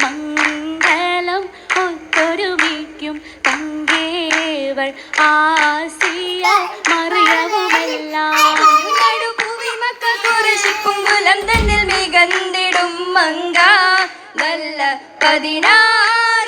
മംഗളം ഒത്തൊരുമിക്കും തങ്കേവൾ ആസിയ മറിയവുമെല്ലാം. തന്നിൽ മികന്നിടും മങ്ക നല്ല പതിനാറിനുള്ളിൽ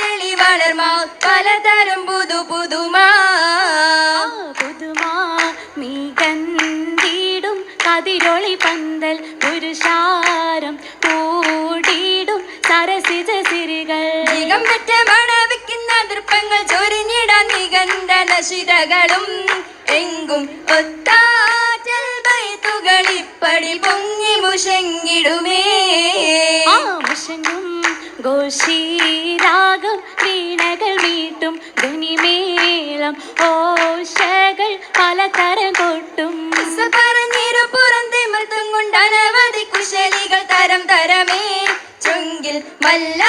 തെളിവളർമാ പലതരം പുതു പുതുമാ നികം പെറ്റ മണവിക്കുന്ന ദൃപ്പങ്ങൾ ചൊരിഞ്ഞിടാൻ നികന്ത നശിതകളും. എങ്കും ഒത്താറ്റൽ ബൈത്തുകളിപ്പടി പൊങ്ങി മുഷങ്ങിടുമേ. ആമുഷങ്ങും ഘോഷീരാഗം വീണകൾ മീട്ടും ധ്വനിമേളം ഓശകൾ പലതരം കൊട്ടും. പറഞ്ഞിരു പുറന്തിമർത്തും കൊണ്ട് അനവധി കുശലികൾ തരം തരമേ. ചൊങ്കിൽ മുല്ല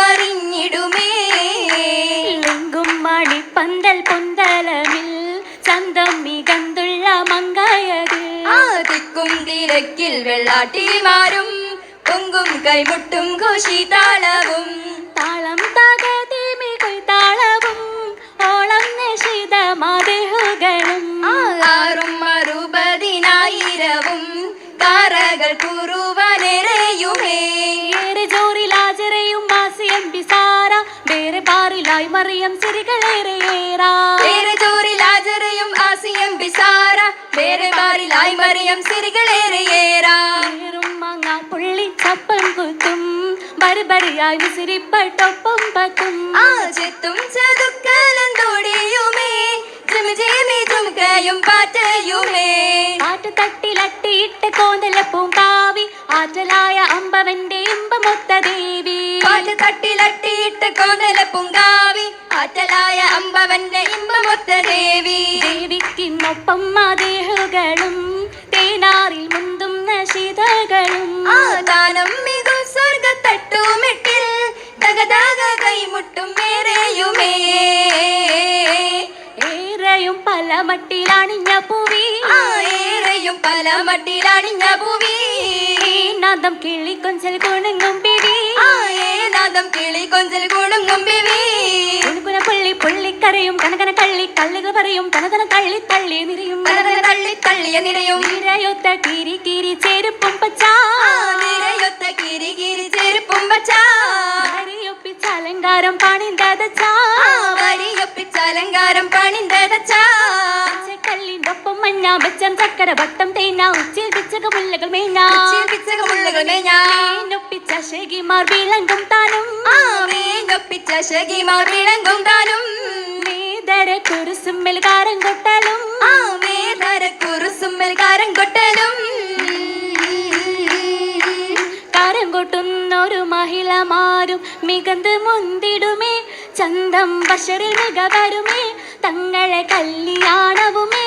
മറിഞ്ഞിടുമേ മണി മണിപ്പന്തൽ പൊന്തലമിൽ ചന്തം മികന്തുള്ള മങ്കായതിൽ ആദിക്കും തിരക്കിൽ വെള്ളാട്ടിമാരും പൊങ്കും കൈമുട്ടും ഘോഷിതാളവും താളം തകതിമികൾ മറിയം ആചരയും ആസിയം ബിസാര വേറെ ബാറിലായി മറിയം സിരികളേറെയേറാ ഏറും മാങ്ങ പുള്ളി ചപ്പം കുത്തും. ബർബറിയായി വിസിരിപ്പെട്ടൊപ്പം പത്തും. ആ ചെത്തും ചതുക്കലം തൊടിയുമേ. ജുംജേമി ജുംകയും പാറ്റയുമേ. കാറ്റു തട്ടിലട്ടിയിട്ട് കോന്തലപ്പൂം കാവി ആറ്റലായ അമ്പവന്റെ പുങ്കാവി അമ്പവന്റെ ഇമ്പമൊത്ത ദേവി. ദേവിക്കിന്നൊപ്പം മാദേഹുകളും തേനാറിൽ മുന്തും നശിതകളും. ആ മികു സ്വർഗത്തട്ടുമിട്ടിൽ തകതാക കൈമുട്ടും ഏറെയുമേ. ഏറെയും പല മട്ടിലണിഞ്ഞ പൂവി. ഏറെയും പല മട്ടിലണിഞ്ഞ പൂവി. നാദം കിളിക്കൊഞ്ചൽ കുണുങ്ങും പിടി. ആ ഏ കിളി കൊഞ്ചൽ കുണുങ്ങും ബിവി പുള്ളിക്കരയും കനകന കള്ളി കള്ളികൾ പറയും കനകന തള്ളി തള്ളി നിറയും കനകന തള്ളി തള്ളിയ നിരയും. നിരയൊത്ത കീരി കീരി ചെരുപ്പും പച്ച. നിരയൊത്ത കീരി കീരി ചെരുപ്പും വച്ച വരിയൊപ്പിച്ച അലങ്കാരം പണിന്തതച്ചാ വരിയൊപ്പിച്ച അലങ്കാരം പണിന്തതച്ച കല്ലിന്റെ മഞ്ഞ ബച്ചം ചക്കര വട്ടം തേന ഉച്ചിൽ പിച്ചക മുല്ലകൾ മേഞ്ഞ. മുള്ളുകൾ ഞാൻ മേഞ്ഞൊപ്പിച്ച ശകിമാർ വിളങ്കും താനും. ആ വീഞ്ഞൊപ്പിച്ച ശകിമാർ വിളങ്കും താനും. കാരം കൊട്ടാലും. ആ വേദര കുറുസുമ്മൽ കാരം കൊട്ടലും. കാരം കൊട്ടുന്നൊരു മഹിളമാരും മികന്ത് മുന്തിടുമേ. ചന്തം ബഷറിൽ മികവരുമേ തങ്ങളെ കല്യാണവുമേ.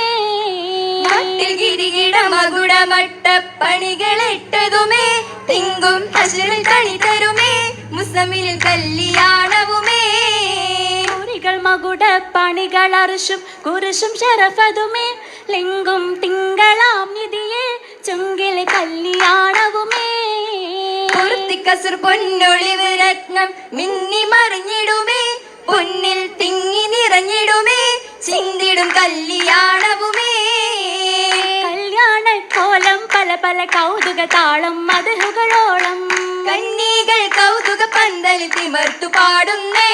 മട്ടപ്പണികളിട്ടതുമേ തിങ്കും അശറിൽ കണി തരുമേ. മുസമിൽ മകുട പണികൾ അർഷും കുരിശും ശരഫതുമേ. ലിംഗും തിങ്കളാം നിധിയെ ചുങ്കിൽ കല്യാണവുമേ. കസുർ പൊന്നൊളിവ് രത്നം മിന്നി മറിഞ്ഞിടുമേ. പൊന്നിൽ തിങ്ങി നിറഞ്ഞിടുമേ ചിന്തിടും കല്യാണവുമേ. കല്യാണ കോലം പല പല കൗതുക താളം മതിലുകളോളം. കണ്ണീകൾ കൗതുക പന്തലി തിമർത്തു പാടുന്നേ.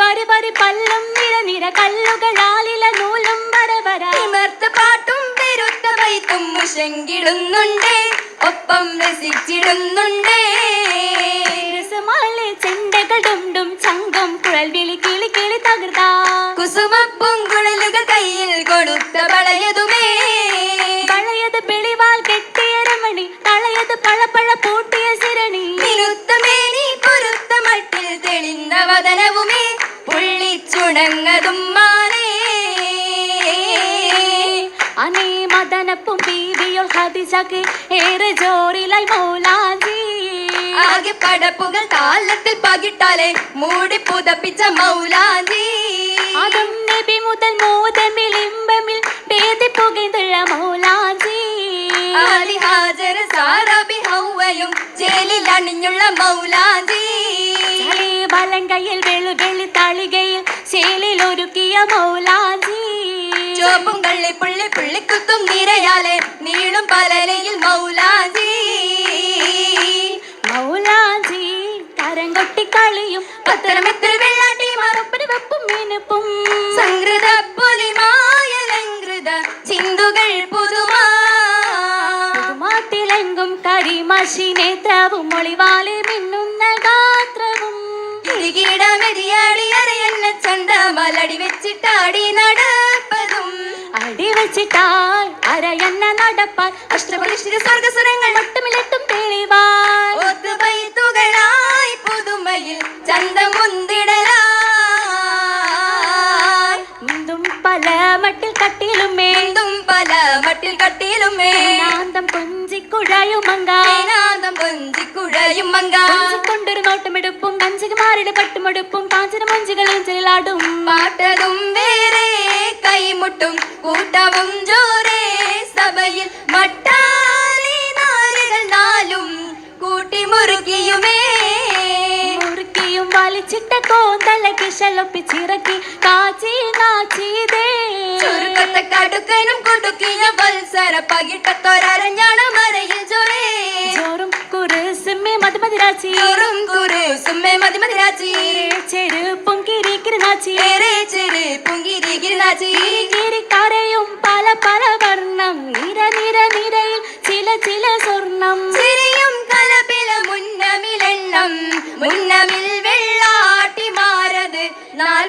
പരി വരി പല്ലും നിര നിര കല്ലുകളാലില നൂലും വരവര തിമർത്ത പാട്ടും പെരുത്ത വൈത്തും മുഷങ്കിടുന്നുണ്ടേ ഒപ്പം രസിച്ചിടുന്നുണ്ടേ. രസമാലെ ചെണ്ടകൾ ഡും ചങ്കം കുഴൽ വിളി കിളി കിളി തകർത്താ. കുസുമപ്പുങ്കുഴലുകൾ കയ്യിൽ കൊടുത്ത വളയത് പഴപ്പഴ പൂട്ടിയ സിരണി. നിരുത്തമേനി പൊരുത്ത മട്ടിൽ തെളിந்த വദനവുമേ പുള്ളിച്ചുണങ്ങതും മാനേ. അനേ മദനപ്പും ബീവിയൊൾ ഹദിജക്ക് ഏറെ ജോറിലായി മൗലാജി ആകെ പടപ്പുകൾ താലത്തിൽ പകിട്ടാലെ മൂടി പുതപ്പിച്ച മൗലാജി അതും നബി മുതൽ മോതമിൽ ഇമ്പമിൽ പേതി പുകൈന്തുള്ള മൗലാജി ആലി ഹാജർ സാറബി ഹൗവയും ജയിലിൽ അണിഞ്ഞുള്ള മൗലാജി. വലങ്കയിൽ വെളു വെളി തളികയിൽ ശേലിൽ ഒരുക്കിയ മൗലാജി. ചോപ്പും കള്ളി പുള്ളി പുള്ളിക്കുത്തും നിരയാലെ നീളും പലരയിൽ മൗലാജി. മൗലാജി കരം കൊട്ടി കളിയും പത്തരമെത്ര വെള്ളാട്ടി മറുപ്പിന് വെപ്പും മീനുപ്പും. സംഗൃത പൊലിമായലങ്കൃത ചിന്തുകൾ കരിമഷി നേത്രവും ഒളിവാലെ മിന്നുന്ന ഗാത്രവും. കിരീടമെതിയാടി അറിയുന്ന ചണ്ട മലടി വെച്ചിട്ടാടി നടപ്പതും. അടി വെച്ചിട്ടാൽ അരയന്ന നടപ്പാൽ. അഷ്ടപരിഷ്ഠിത സ്വർഗസുരങ്ങൾ ഒട്ടുമിലട്ടും തെളിവാൽ. പുതുമയിൽ ചന്തമുന്തിടലായി കൊഞ്ചിക്കുഴയുമങ്ക വേനാന്തം പൊഞ്ചിക്കുഴയും മങ്ക. കൊണ്ടൊരു നോട്ടമെടുപ്പും കഞ്ചകമാരുടെ പട്ടുമെടുപ്പും കാഞ്ചന മഞ്ചുകളും ചെല്ലാടും പാട്ടതും വേറെ കൈമുട്ടും കൂട്ടവും ജോറേ സഭയിൽ മട്ടാലി കോന്തല ശലപ്പിച്ചിറക്കി കാച്ചി നാച്ചിതേ ചുരുക്കത്തെ കടുക്കനും കൊടുക്കിയ വത്സര പകിട്ടത്തൊരഞ്ഞാണ് മറയിൽ ജോറേ ചോറും. കുറുസുമ്മേ മധുമതിരാച്ചി ചോറും കുറുസുമ്മേ സുമ്മേ മതി മതിരാച്ചി ചെരുപ്പും കിരിക്കിരി നാച്ചി ഏറെ ചെറ് പുങ്കിരി ഗിരിനാച്ചി കിരിക്കരയും പല പല വർണം. നിര നിര നിരയിൽ ചില ചില സ്വർണം. ചിരിയും കലപില മുന്നമിലെണ്ണം. മുന്നമിൽ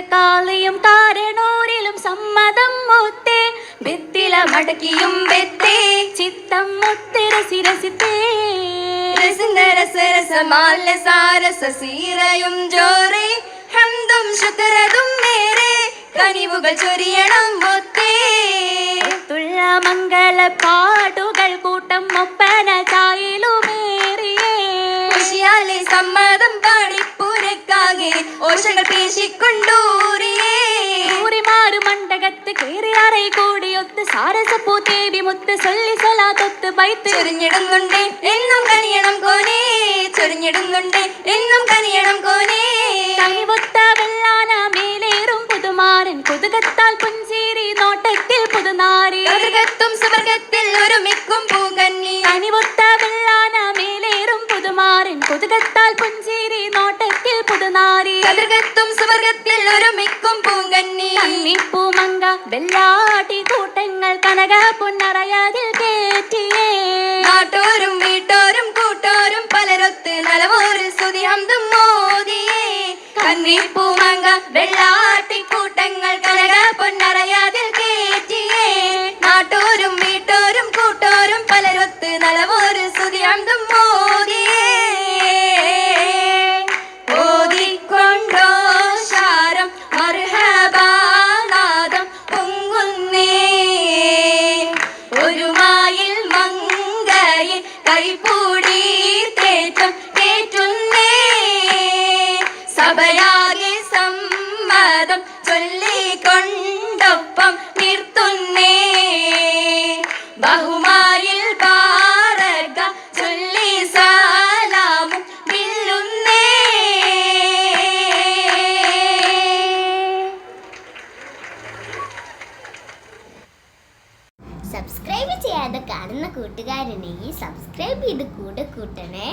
തീർത്ഥകാളിയും കാരണൂരിലും സമ്മതം മുത്തേ. ഭിത്തില മടക്കിയും ബെത്തേ ചിത്തം മുത്തിര ശിരസിത്തേ രസരസരസമാല സാരസ സീരയും ജോറെ ഹന്തും ശുക്രതും നേരെ. കനിവുകൾ ചൊരിയണം മുത്തേ. തുള്ള മംഗള പാട്ടുകൾ ഓശകൾ പേശിക്കൊണ്ടൂറിയേ ൂറിമാറു മണ്ടകത്ത് കേറി അറൈ കൂടിയൊത്ത് സാരസപ്പൂ തേവി മുത്ത് സൊല്ലി സൊലാത്തൊത്ത് ബൈത്ത് ചൊരിഞ്ഞിടുന്നുണ്ട് എന്നും കനിയണം കോനേ. ചൊരിഞ്ഞിടുന്നുണ്ട് എന്നും കനിയണം കോനേ. കനിവൊത്ത വെള്ളാന മേലേറും പുതുമാരൻ. കൊതുകത്താൽ പുഞ്ചേരി നോട്ടത്തിൽ പുതുനാരി. കതിർകത്തും സുവർഗത്തിൽ ഒരുമിക്കും പൂങ്കന്നി കനിവൊത്ത വെള്ളാന മേലേറും പുതുമാരൻ. കൊതുകത്താൽ പുഞ്ചേരി നോട്ടത്തിൽ പുതുനാരി കതിർകത്തും സുവർഗത്തിൽ ഒരുമിക്കും പൂങ്കന്നി പൂമങ്ക വെള്ളാട്ടി കൂട്ടങ്ങൾ കനക പുന്നറയാതിൽ കേറ്റിയേ. നാട്ടോരും വീട്ടോരും കൂട്ടോരും പലരൊത്ത് നലവോറിൽ സ്തുതി ഹംദും മോദിയേ. കന്നി പൂമങ്ക വെള്ളാട്ടി പൊന്നറയാതിൽ சப்ஸ்கிரைப் இது கூட கூட்டணே.